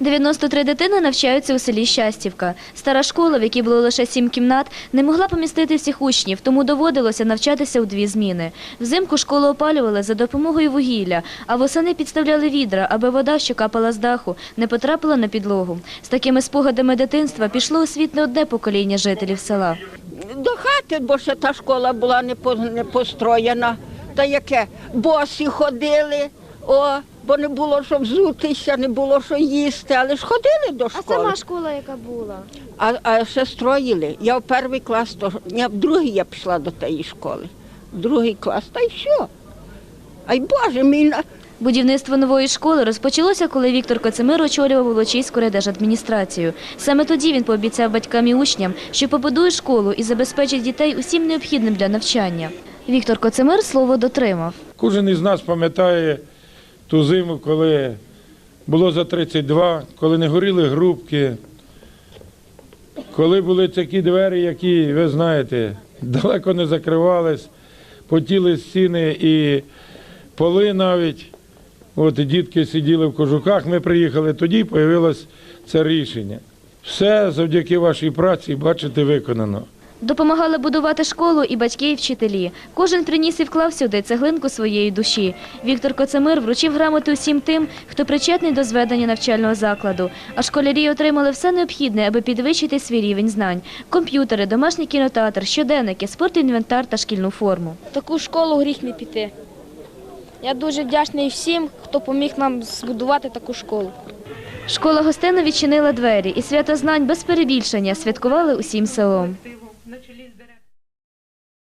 93 дитини навчаються у селі Щастівка. Стара школа, в якій було лише сім кімнат, не могла помістити всіх учнів, тому доводилося навчатися у дві зміни. Взимку школу опалювали за допомогою вугілля, а восени підставляли відра, аби вода, що капала з даху, не потрапила на підлогу. З такими спогадами дитинства пішло у світ не одне покоління жителів села. До хати, бо ще та школа була не, по- построєна. Та яке? Босі ходили, о, бо не було що взутися, не було що їсти, але ж ходили до школи. А сама школа, яка була? А, а ще строїли. Я в перший клас, то, ні, в другий я пішла до тієї школи. В другий клас, та й що? Ай Боже мій, на- Будівництво нової школи розпочалося, коли Віктор Коцемир очолював Волочиську райдержадміністрацію. Саме тоді він пообіцяв батькам і учням, що побудує школу і забезпечить дітей усім необхідним для навчання. Віктор Коцемир слово дотримав. Кожен із нас пам'ятає ту зиму, коли було за 32, коли не горіли грубки, коли були такі двері, які, ви знаєте, далеко не закривались, потіли стіни і поли навіть. От і дітки сиділи в кожухах, ми приїхали, тоді з'явилось це рішення. Все завдяки вашій праці, бачите, виконано. Допомагали будувати школу і батьки, і вчителі. Кожен приніс і вклав сюди цеглинку своєї душі. Віктор Коцемир вручив грамоти усім тим, хто причетний до зведення навчального закладу. А школярі отримали все необхідне, аби підвищити свій рівень знань: комп'ютери, домашній кінотеатр, щоденники, спортінвентар та шкільну форму. Таку школу гріх не піти. Я дуже вдячний всім, хто поміг нам збудувати таку школу. Школа гостинно відчинила двері, і свято знань без перебільшення святкували усім селом.